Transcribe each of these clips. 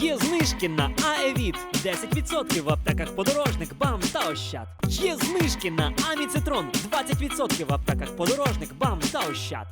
Є знижки на Аевіт 10% в аптеках подорожник, бам та ощад. Є знижки на Аміцитрон 20% в аптеках подорожник, бам та ощад.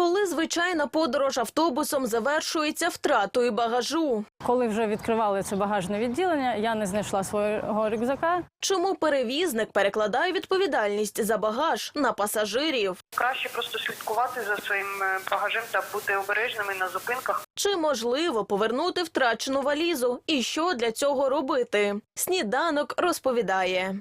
Коли звичайна подорож автобусом завершується втратою багажу. Коли вже відкривали це багажне відділення, я не знайшла свого рюкзака. Чому перевізник перекладає відповідальність за багаж на пасажирів? Краще просто слідкувати за своїм е, багажем та бути обережними на зупинках. Чи можливо повернути втрачену валізу? І що для цього робити? Сніданок розповідає.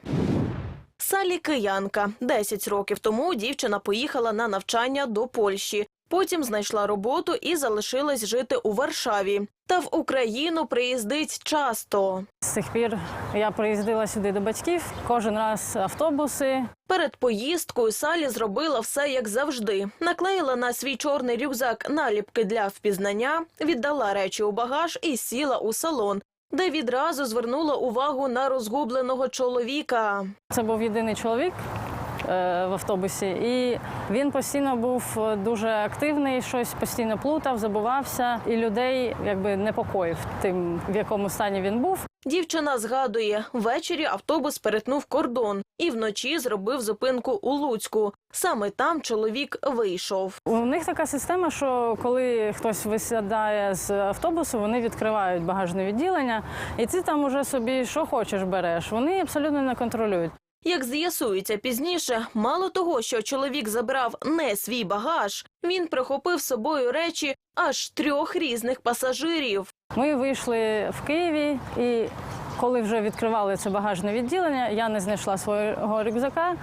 Салі киянка. 10 років тому дівчина поїхала на навчання до Польщі. Потім знайшла роботу і залишилась жити у Варшаві. Та в Україну приїздить часто. З цих пір я приїздила сюди до батьків. Кожен раз автобуси. Перед поїздкою Салі зробила все як завжди. Наклеїла на свій чорний рюкзак наліпки для впізнання, віддала речі у багаж і сіла у салон, де відразу звернула увагу на розгубленого чоловіка. Це був єдиний чоловік е, в автобусі, і він постійно був е, дуже активний, щось постійно плутав, забувався, і людей якби непокоїв тим, в якому стані він був. Дівчина згадує, ввечері автобус перетнув кордон і вночі зробив зупинку у Луцьку. Саме там чоловік вийшов. У них така система, що коли хтось висідає з автобусу, вони відкривають багажне відділення, і ти там уже собі що хочеш береш. Вони абсолютно не контролюють. Як з'ясується пізніше, мало того, що чоловік забрав не свій багаж, він прихопив з собою речі аж трьох різних пасажирів. Ми вийшли в Києві, і коли вже відкривали це багажне відділення, я не знайшла свого рюкзака.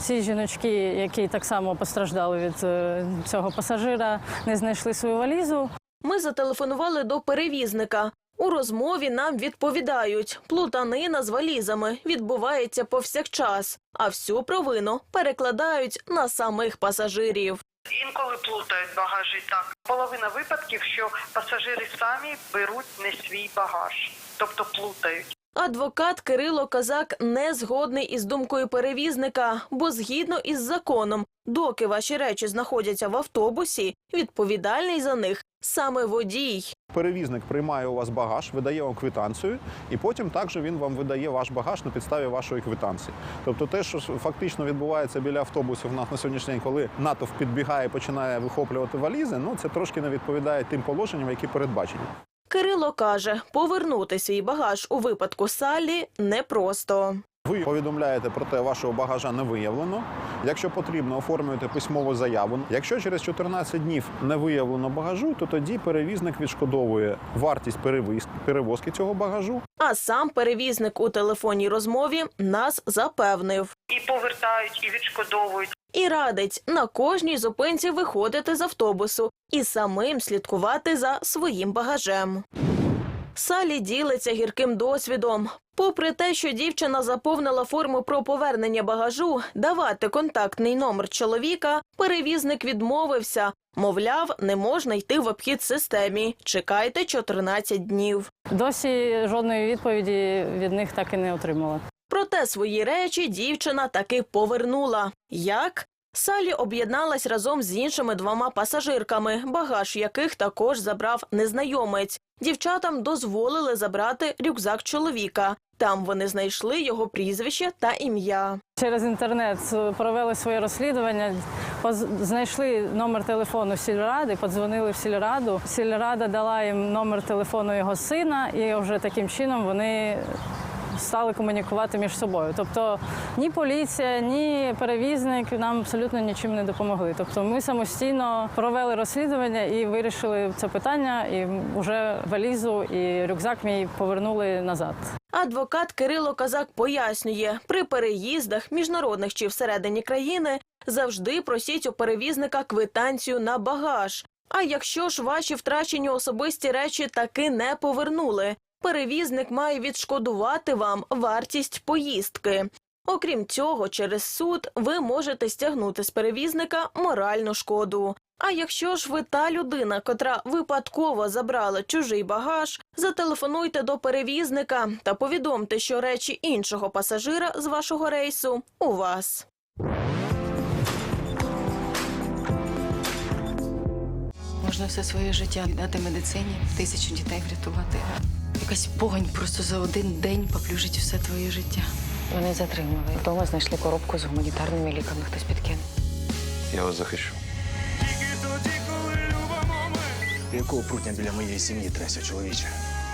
Ці жіночки, які так само постраждали від е, цього пасажира, не знайшли свою валізу. Ми зателефонували до перевізника. У розмові нам відповідають, плутанина з валізами відбувається повсякчас, а всю провину перекладають на самих пасажирів. Інколи плутають багажі так. Половина випадків, що пасажири самі беруть не свій багаж, тобто плутають. Адвокат Кирило Казак не згодний із думкою перевізника, бо згідно із законом, доки ваші речі знаходяться в автобусі, відповідальний за них саме водій. Перевізник приймає у вас багаж, видає вам квитанцію, і потім також він вам видає ваш багаж на підставі вашої квитанції. Тобто, те, що фактично відбувається біля автобусів у нас на сьогоднішній день, коли натовп підбігає і починає вихоплювати валізи, ну це трошки не відповідає тим положенням, які передбачені. Кирило каже, повернути свій багаж у випадку Саллі непросто. Ви повідомляєте про те, вашого багажа не виявлено. Якщо потрібно, оформлюєте письмову заяву. Якщо через 14 днів не виявлено багажу, то тоді перевізник відшкодовує вартість перевіз- перевозки цього багажу. А сам перевізник у телефонній розмові нас запевнив І повертають, і відшкодовують. і радить на кожній зупинці виходити з автобусу і самим слідкувати за своїм багажем. Салі ділиться гірким досвідом. Попри те, що дівчина заповнила форму про повернення багажу, давати контактний номер чоловіка, перевізник відмовився. Мовляв, не можна йти в обхід системі. Чекайте 14 днів. Досі жодної відповіді від них так і не отримала. Проте свої речі дівчина таки повернула. Як? Салі об'єдналась разом з іншими двома пасажирками, багаж яких також забрав незнайомець. Дівчатам дозволили забрати рюкзак чоловіка. Там вони знайшли його прізвище та ім'я. Через інтернет провели своє розслідування, знайшли номер телефону сільради, подзвонили в сільраду. Сільрада дала їм номер телефону його сина, і вже таким чином вони стали комунікувати між собою. Тобто ні поліція, ні перевізник нам абсолютно нічим не допомогли. Тобто ми самостійно провели розслідування і вирішили це питання, і вже валізу і рюкзак мій повернули назад. Адвокат Кирило Казак пояснює, при переїздах міжнародних чи всередині країни завжди просіть у перевізника квитанцію на багаж. А якщо ж ваші втрачені особисті речі таки не повернули, перевізник має відшкодувати вам вартість поїздки. Окрім цього, через суд ви можете стягнути з перевізника моральну шкоду. А якщо ж ви та людина, котра випадково забрала чужий багаж, зателефонуйте до перевізника та повідомте, що речі іншого пасажира з вашого рейсу у вас. Можна все своє життя віддати медицині, тисячу дітей врятувати. Якась погань просто за один день поплюжить все твоє життя. Мене затримали. Вдома знайшли коробку з гуманітарними ліками. Хтось підкинув. Я вас захищу. Якого прутня біля моєї сім'ї треся, чоловіче?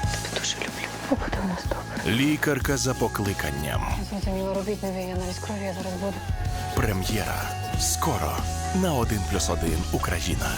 Тебе дуже люблю. Побуде у нас добре. Лікарка за покликанням. Зрозуміло, робіть нові, я навіть крові я зараз буду. Прем'єра. Скоро на 1+,1 Україна.